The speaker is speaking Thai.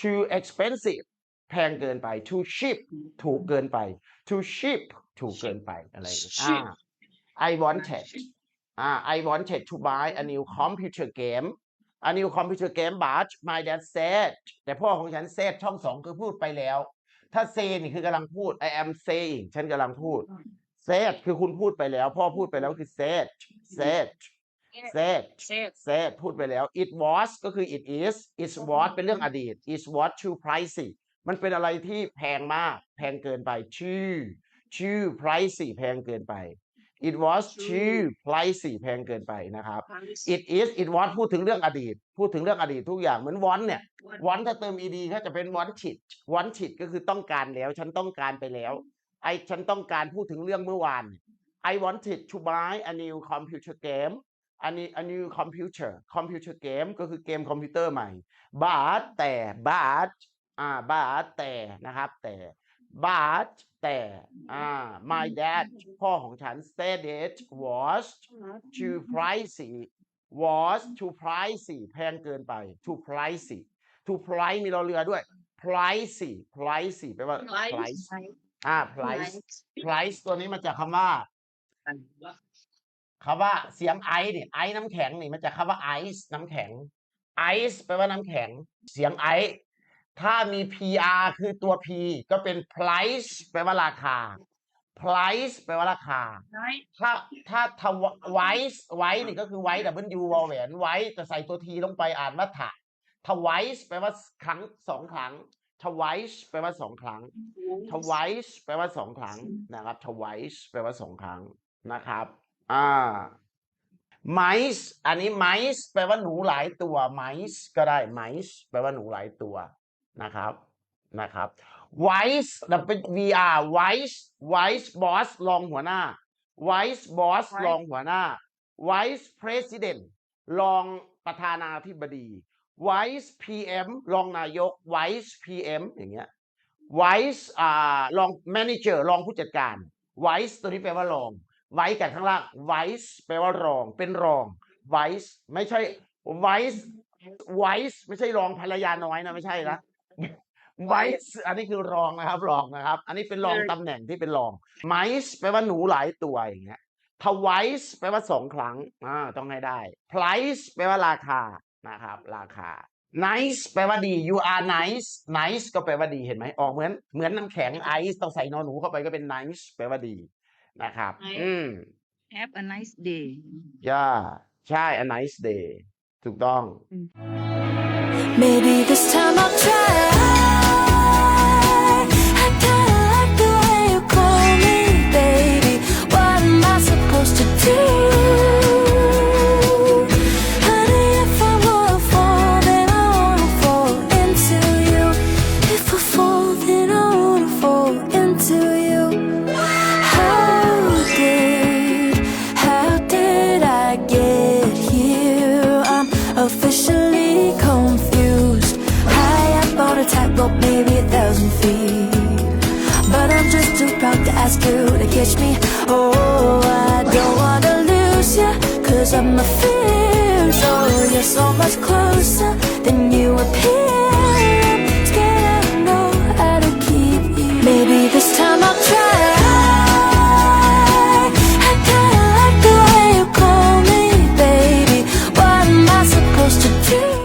too expensive แพงเกินไป too cheap ถูกเกินไป too cheap ถูกเกินไปอะไรอย่างเงี้ย Cheap อ่า I wanted อ่า I wanted to buy a new computer game a new computer game but my dad said แต่พ่อของฉัน said ช่องสองคือพูดไปแล้ว ถ้า say นี่คือกำลังพูด I am saying ฉันกำลังพูด said คือคุณพูดไปแล้ว พ่อพูดไปแล้วคือ said said said said said พูดไปแล้ว it was ก็คือ it is it was เป็นเรื่องอดีต it was too pricey มันเป็นอะไรที่แพงมาก แพงเกินไป too too pricey แพงเกินไป it was too pricey แพงเกินไปนะครับ it is it was พูดถึงเรื่องอดีต พูดถึงเรื่องอดีตทุกอย่างเหมือน want เนี่ย want ถ้าเติม ed ก็จะเป็น wanted wanted ก็คือต้องการแล้ว ฉันต้องการไปแล้ว ไอฉันต้องการพูดถึงเรื่องเมื่อวาน I wanted to buy a new computer game a new a new computer computer game ก็คือเกมคอมพิวเตอร์ใหม่ but แต่ but อ่า but แต่นะครับ แต่ but แต่อ่า my dad พ่อของฉัน said it was too pricey was too pricey แพงเกินไป too pricey too price มีรอเรือด้วย pricey pricey แปลว่า price อ่า price price ตัวนี้มาจากคำว่า คำว่าเสียงไอเนี่ยไอน้ำแข็งนี่มันจากคำว่าไอซ์น้ำแข็งไอซ์แปลว่าน้ำแข็ง เสียงไอถ้ามี pr คือตัว p ก็เป็น price แปลว่าราคา price แปลว่าราคา ถ้าถ้าทวไวส์ไวนี่ก็คือไว้แต่เป็นยูวอลแหวนไว้แต่ใส่ตัวทีลงไปอ่านว่าถะทวายส์แปลว่าครั้งสองครั้งทวายส์แปลว่าสองครั้งทวายส์แปลว่าสองครั้งนะครับทวายส์แปลว่าสองครั้งนะครับ อ่า mice อันนี้ mice แปลว่าหนูหลายตัว mice ก็ได้ mice แปลว่าหนูหลายตัวนะครับนะครับ vice ดับเป็น vr vice vice boss รองหัวหน้า vice boss Vice รองหัวหน้า vice president รองประธานาธิบดี vice pm รองนายก vice pm อย่างเงี้ย vice อ่ารอง manager รองผู้จัดการ vice ตัวนี้แปลว่ารอง vice กับข้างล่าง vice แปลว่ารอง เป็นรอง vice ไม่ใช่ vice vice ไม่ใช่รองภรรยาน้อยนะไม่ใช่นะ vice อันนี้คือรองนะครับ รองนะครับ อันนี้เป็นรอง Very ตำแหน่งที่เป็นรอง mice แปลว่าหนูหลายตัวอย่างเงี้ย twice แปลว่าสองครั้งอ่าต้องให้ได้ price แปลว่าราคานะครับ ราคา nice แปลว่าดี you are nice nice ก็แปลว่าดีเห็นไหมออกเหมือนเหมือนน้ำแข็ง ice ต้องใส่นอนหนูเข้าไปก็เป็น nice แปลว่าดี นะครับ Nice อืม have a nice day ย่าใช่ a nice day ถูกต้อง Maybe this time I'll try. Maybe a thousand feet. But I'm just too proud to ask you to catch me. Oh, I don't wanna lose you, cause I'm a fear. So oh, you're so much closer.